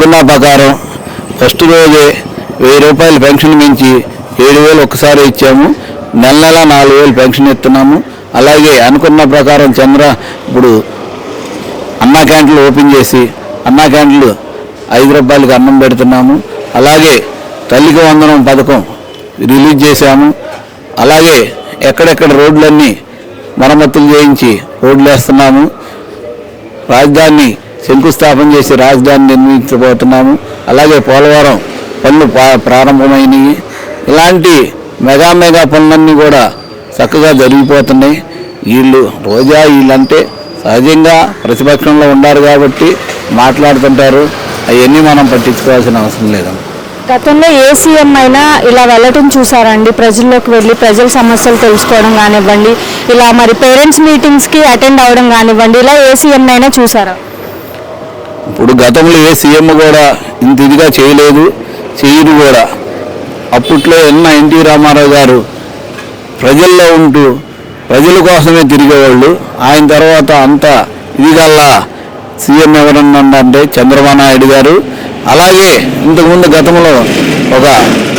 అనుకున్న ప్రకారం ఫస్ట్ రోజే వెయ్యి రూపాయలు పెన్షన్ మించి ఏడు వేలు ఒక్కసారి ఇచ్చాము. నెల నెల నాలుగు వేలు పెన్షన్ ఇస్తున్నాము. అలాగే అనుకున్న ప్రకారం చంద్ర ఇప్పుడు అన్నా క్యాంటీన్లు ఓపెన్ చేసి అన్నా క్యాంటీన్లు ఐదు రూపాయలకి అన్నం పెడుతున్నాము. అలాగే తల్లికి వందనం పథకం రిలీజ్ చేశాము. అలాగే ఎక్కడెక్కడ రోడ్లన్నీ మరమ్మతులు చేయించి రోడ్లు వేస్తున్నాము రాజధాని శంకుస్థాపన చేసి రాజధాని నిర్మించబోతున్నాము. అలాగే పోలవరం పనులు ప్రారంభమైనవి ఇలాంటి మెగా మెగా పనులన్నీ కూడా చక్కగా జరిగిపోతున్నాయి. వీళ్ళు రోజా వీళ్ళంటే సహజంగా ప్రతిపక్షంలో ఉన్నారు కాబట్టి మాట్లాడుతుంటారు. అవన్నీ మనం పట్టించుకోవాల్సిన అవసరం లేదు. గతంలో ఏ సీఎం అయినా ఇలా వెళ్ళటం చూసారండి. ప్రజల్లోకి వెళ్ళి ప్రజల సమస్యలు తెలుసుకోవడం కానివ్వండి ఇలా మరి పేరెంట్స్ మీటింగ్స్కి అటెండ్ అవ్వడం కానివ్వండి ఇలా ఏ సీఎం అయినా చూసారా? ఇప్పుడు గతంలో ఏ సీఎం కూడా ఇంత ఇదిగా చేయలేదు చేయరు కూడా. అప్పట్లో ఎన్న ఎన్టీ రామారావు గారు ప్రజల్లో ఉంటూ ప్రజల కోసమే తిరిగేవాళ్ళు. ఆయన తర్వాత అంత ఇదిగల్లా సీఎం ఎవరన్నా అంటే చంద్రబాబు నాయుడు గారు. అలాగే ఇంతకుముందు గతంలో ఒక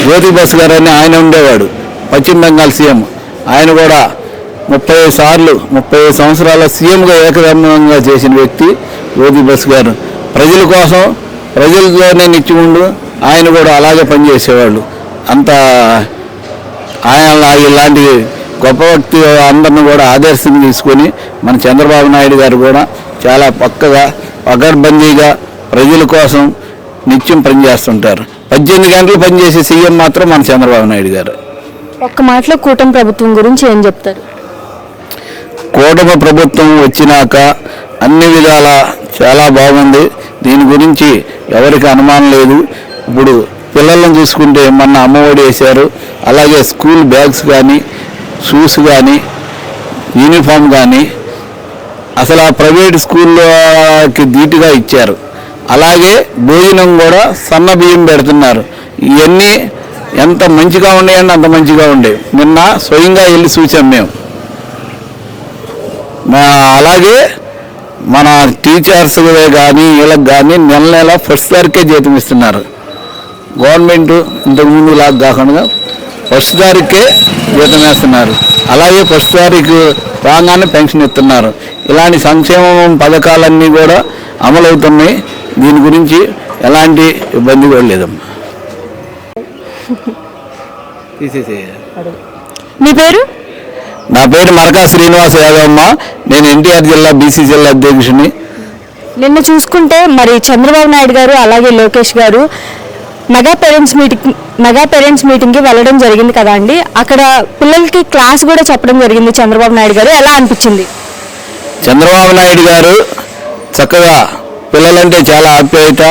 జ్యోతి బస్ గారు అని ఆయన ఉండేవాడు పశ్చిమ బెంగాల్ సీఎం. ఆయన కూడా ముప్పై సార్లు ముప్పై సంవత్సరాల సీఎంగా ఏకదమ్మంగా చేసిన వ్యక్తి జ్యోతి బస్ గారు. ప్రజల కోసం ప్రజలతోనే నిత్యముండు ఆయన కూడా అలాగే పనిచేసేవాళ్ళు. అంత ఆయన ఇలాంటి గొప్ప వ్యక్తి అందరిని కూడా ఆదర్శంగా తీసుకొని మన చంద్రబాబు నాయుడు గారు కూడా చాలా పక్కగా పగడ్బందీగా ప్రజల కోసం నిత్యం పనిచేస్తుంటారు. పద్దెనిమిది గంటలు పనిచేసే సీఎం మాత్రం మన చంద్రబాబు నాయుడు గారు. ఒక్క మాటలో కూటమి ప్రభుత్వం గురించి ఏం చెప్తారు? కూటమి ప్రభుత్వం వచ్చినాక అన్ని విధాల చాలా బాగుంది. దీని గురించి ఎవరికి అనుమానం లేదు. ఇప్పుడు పిల్లలను చూసుకుంటే మొన్న అమ్మఒడి వేశారు. అలాగే స్కూల్ బ్యాగ్స్ కానీ షూస్ కానీ యూనిఫామ్ కానీ అసలు ఆ ప్రైవేట్ స్కూల్లోకి ధీటుగా ఇచ్చారు. అలాగే భోజనం కూడా సన్న బియ్యం పెడుతున్నారు. ఇవన్నీ ఎంత మంచిగా ఉన్నాయంటే అంత మంచిగా ఉండే. నిన్న స్వయంగా వెళ్ళి చూసాం మేము. మా అలాగే మన టీచర్స్ కానీ వీళ్ళకి కానీ నెల నెల ఫస్ట్ తారీఖే జీతం ఇస్తున్నారు. గవర్నమెంట్ ఇంతకుముందు లాగా కాకుండా ఫస్ట్ తారీఖే జీతం వేస్తున్నారు. అలాగే ఫస్ట్ తారీఖు రాగానే పెన్షన్ ఇస్తున్నారు. ఇలాంటి సంక్షేమం పథకాలన్నీ కూడా అమలవుతున్నాయి. దీని గురించి ఎలాంటి ఇబ్బంది కూడా లేదమ్మా. మీ పేరు? నా పేరు మరకా శ్రీనివాస యాదవ్ అమ్మ నేను ఎన్టీఆర్ జిల్లా బీసీ జిల్లా అధ్యక్షుని నిన్న చూసుకుంటే మరి చంద్రబాబు నాయుడు గారు అలాగే లోకేష్ గారు mega parents meeting mega parents మీటింగ్కి వెళ్ళడం జరిగింది కదా అండి. అక్కడ పిల్లలకి క్లాస్ కూడా చెప్పడం జరిగింది చంద్రబాబు నాయుడు గారు. ఎలా అనిపించింది? చంద్రబాబు నాయుడు గారు చక్కగా పిల్లలంటే చాలా ఆప్యాయత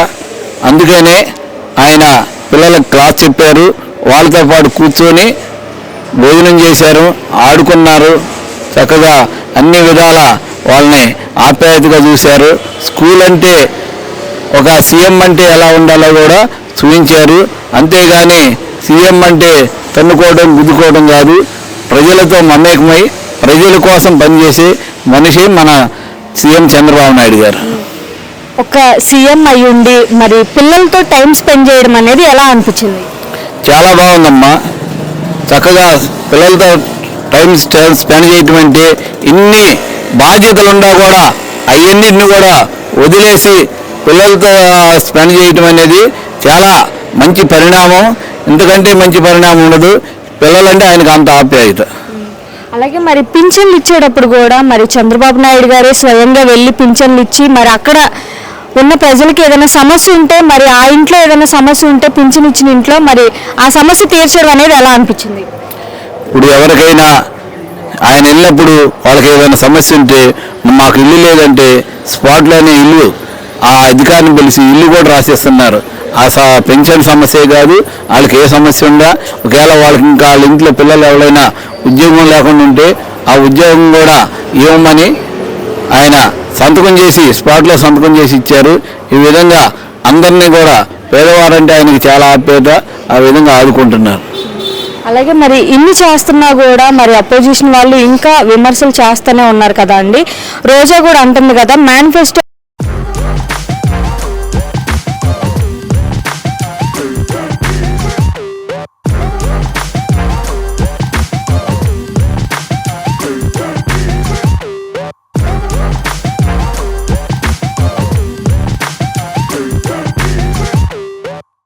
అందుకనే ఆయన పిల్లలకు క్లాస్ చెప్పారు. వాళ్ళతో పాటు కూర్చొని భోజనం చేశారు ఆడుకున్నారు. చక్కగా అన్ని విధాల వాళ్ళని ఆప్యాయతగా చూశారు. స్కూల్ అంటే ఒక సీఎం అంటే ఎలా ఉండాలో కూడా చూపించారు. అంతేగాని సీఎం అంటే తన్నుకోవడం గుద్దుకోవడం కాదు. ప్రజలతో మమేకమై ప్రజల కోసం పనిచేసే మనిషి మన సీఎం చంద్రబాబు నాయుడు గారు. ఒక సీఎం అయ్యుండి మరి పిల్లలతో టైం స్పెండ్ చేయడం అనేది ఎలా అనిపించింది? చాలా బాగుందమ్మా. చక్కగా పిల్లలతో టైం స్పెండ్ చేయటం అంటే ఇన్ని బాధ్యతలున్నా కూడా అవన్నిటిని కూడా వదిలేసి పిల్లలతో స్పెండ్ చేయటం అనేది చాలా మంచి పరిణామం. ఎందుకంటే మంచి పరిణామం ఉండదు. పిల్లలంటే ఆయనకు అంత ఆప్యాయత. అలాగే మరి పింఛన్లు ఇచ్చేటప్పుడు కూడా మరి చంద్రబాబు నాయుడు గారే స్వయంగా వెళ్ళి పింఛన్లు ఇచ్చి మరి అక్కడ ఉన్న ప్రజలకి ఏదైనా సమస్య ఉంటే మరి ఆ ఇంట్లో ఏదైనా సమస్య ఉంటే పింఛనిచ్చిన ఇంట్లో మరి ఆ సమస్య తీర్చడం అనేది ఎలా అనిపించింది? ఇప్పుడు ఎవరికైనా ఆయన వెళ్ళినప్పుడు వాళ్ళకి ఏదైనా సమస్య ఉంటే మాకు ఇల్లు లేదంటే స్పాట్లోనే ఇల్లు ఆ అధికారిని పిలిచి ఇల్లు కూడా రాసేస్తున్నారు. ఆ స పెన్షన్ సమస్యే కాదు వాళ్ళకి ఏ సమస్య ఉందా? ఒకవేళ వాళ్ళకి ఇంకా వాళ్ళ ఇంట్లో పిల్లలు ఎవరైనా ఉద్యోగం లేకుండా ఉంటే ఆ ఉద్యోగం కూడా ఇవ్వమని ఆయన సంతకం చేసి స్పాట్లో సంతకం చేసి ఇచ్చారు. ఈ విధంగా అందరినీ కూడా పేదవారంటే ఆయనకి చాలా ఆప్యాయత ఆ విధంగా ఆదుకుంటున్నారు. అలాగే మరి ఇన్ని చేస్తున్నా కూడా మరి అపోజిషన్ వాళ్ళు ఇంకా విమర్శలు చేస్తూనే ఉన్నారు కదా అండి. రోజా కూడా అంటుంది కదా మేనిఫెస్టో